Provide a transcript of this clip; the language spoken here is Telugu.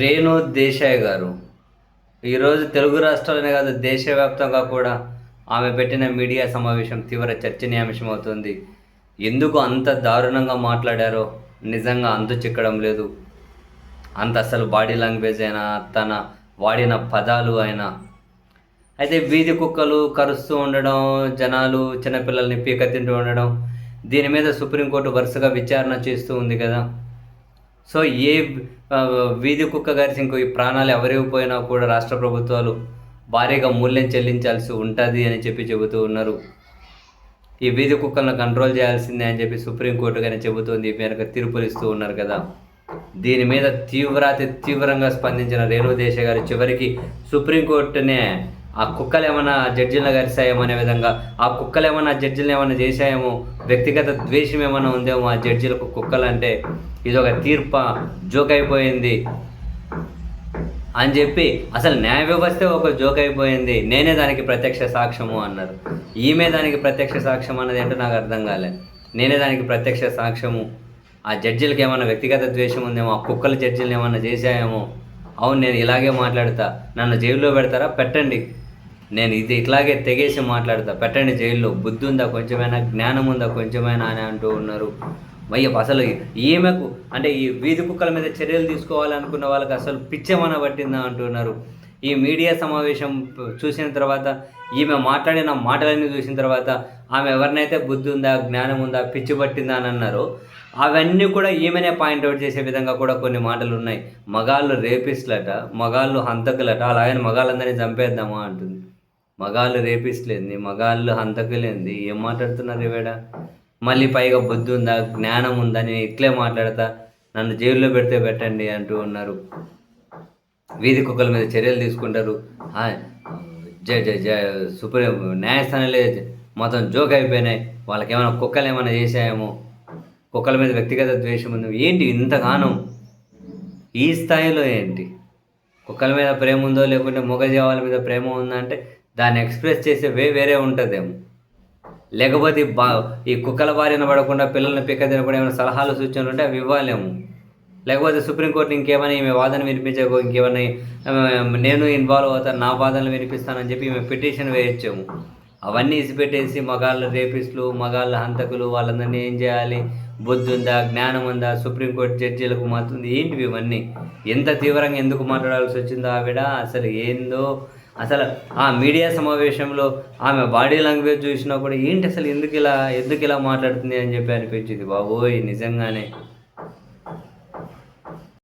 రేణు దేశాయ్ గారు. ఈరోజు తెలుగు రాష్ట్రాలనే కాదు దేశవ్యాప్తంగా కూడా ఆమె పెట్టిన మీడియా సమావేశం తీవ్ర చర్చనీయాంశమవుతుంది. ఎందుకు అంత దారుణంగా మాట్లాడారో నిజంగా అంతు చిక్కడం లేదు. అంత అసలు బాడీ లాంగ్వేజ్ అయినా తన వాడిన పదాలు అయినా. అయితే వీధి కుక్కలు కరుస్తూ ఉండడం జనాలు చిన్నపిల్లల్ని పీక తింటూ ఉండడం దీని మీద సుప్రీంకోర్టు వరుసగా విచారణ చేస్తూ ఉంది కదా. సో ఏ వీధి కుక్క గారి ఇంకో ఈ ప్రాణాలు ఎవరికి పోయినా కూడా రాష్ట్ర ప్రభుత్వాలు భారీగా మూల్యం చెల్లించాల్సి ఉంటుంది అని చెప్పి చెబుతూ ఉన్నారు. ఈ వీధి కుక్కలను కంట్రోల్ చేయాల్సిందే అని చెప్పి సుప్రీంకోర్టు కానీ చెబుతోంది. ఈ మేరకు తీర్పులు ఇస్తూ ఉన్నారు కదా. దీని మీద తీవ్రాతి తీవ్రంగా స్పందించిన రేణు దేశ గారు చివరికి సుప్రీంకోర్టునే ఆ కుక్కలు ఏమైనా జడ్జిలను గరిసాయేమో అనే విధంగా ఆ కుక్కలు ఏమైనా జడ్జిలను ఏమైనా చేశాయేమో వ్యక్తిగత ద్వేషం ఏమైనా ఉందేమో ఆ జడ్జిలకు కుక్కలు అంటే ఇది ఒక తీర్ప జోక్ అయిపోయింది అని చెప్పి అసలు న్యాయ వ్యవస్థ ఒక జోక్ అయిపోయింది నేనే దానికి ప్రత్యక్ష సాక్ష్యము అన్నారు. ఈమె దానికి ప్రత్యక్ష సాక్ష్యం అన్నది ఏంటో నాకు అర్థం కాలే. నేనే దానికి ప్రత్యక్ష సాక్ష్యము. ఆ జడ్జిలకి ఏమైనా వ్యక్తిగత ద్వేషం ఉందేమో ఆ కుక్కల జడ్జిలను ఏమైనా చేశాయేమో? అవును నేను ఇలాగే మాట్లాడతా. నన్ను జైల్లో పెడతారా? పెట్టండి. నేను ఇది ఇట్లాగే తెగేసి మాట్లాడతా. పెట్టండి జైల్లో. బుద్ధి ఉందా కొంచెమైనా జ్ఞానం ఉందా కొంచెమైనా అని అంటూ ఉన్నారు. అయ్యో అసలు ఈమెకు అంటే ఈ వీధి కుక్కల మీద చర్యలు తీసుకోవాలనుకున్న వాళ్ళకి అసలు పిచ్చమన పట్టిందా అంటున్నారు ఈ మీడియా సమావేశం చూసిన తర్వాత ఈమె మాట్లాడిన మాటలన్నీ చూసిన తర్వాత ఆమె ఎవరినైతే బుద్ధి ఉందా జ్ఞానం ఉందా పిచ్చి పట్టిందా అని అన్నారో అవన్నీ కూడా ఈమెనే పాయింట్అవుట్ చేసే విధంగా కూడా కొన్ని మాటలు ఉన్నాయి మగాళ్ళు రేపిస్ట్లట మగాళ్ళు హంతకులట అలాగని మగాళ్ళందరినీ చంపేద్దామా అంటుంది. మగాళ్ళు రేపిస్తలేంది మగాళ్ళు హంతకులేంది. ఏం మాట్లాడుతున్నారు ఇవేడ మళ్ళీ పైగా బుద్ధి ఉందా జ్ఞానం ఉందా? నేను ఇట్లే మాట్లాడతా నన్ను జైల్లో పెడితే పెట్టండి అంటూ ఉన్నారు. వీధి కుక్కల మీద చర్యలు తీసుకుంటారు. జై జ జ జ సుప్రీం న్యాయస్థానాలే మొత్తం జోక్ అయిపోయినాయి. వాళ్ళకి ఏమైనా కుక్కలు ఏమైనా చేశాయేమో? కుక్కల మీద వ్యక్తిగత ద్వేషం ఉంది. ఏంటి ఇంతగానం ఈ స్థాయిలో ఏంటి? కుక్కల మీద ప్రేమ ఉందో లేకుంటే మూగజీవాల మీద ప్రేమ ఉందా అంటే దాన్ని ఎక్స్ప్రెస్ చేసే వే వేరే ఉంటుందేమో. లేకపోతే బా ఈ కుక్కల బారిన పడకుండా పిల్లల్ని పిక్క తినకుండా ఏమైనా సలహాలు సూచనలు ఉంటే అవి ఇవ్వాలేము. లేకపోతే సుప్రీంకోర్టు ఇంకేమైనా ఈమె వాదన వినిపించకో ఇంకేమైనా నేను ఇన్వాల్వ్ అవుతాను నా వాదనలు వినిపిస్తానని చెప్పి ఈమె పిటిషన్ వేయచ్చాము. అవన్నీ ఇసిపెట్టేసి మగాళ్ళ రేపిస్టులు మగాళ్ళ హంతకులు వాళ్ళందరినీ ఏం చేయాలి? బుద్ధి ఉందా జ్ఞానం ఉందా సుప్రీంకోర్టు జడ్జీలకు మాత్రం ఏంటివి ఇవన్నీ? ఎంత తీవ్రంగా ఎందుకు మాట్లాడాల్సి వచ్చిందో ఆవిడ? అసలు ఏందో అసలు ఆ మీడియా సమావేశంలో ఆమె బాడీ లాంగ్వేజ్ చూసినా కూడా ఏంటి అసలు ఎందుకు ఇలా ఎందుకు ఇలా మాట్లాడుతుంది అని చెప్పి అనిపించింది. బాబోయ్ నిజంగానే.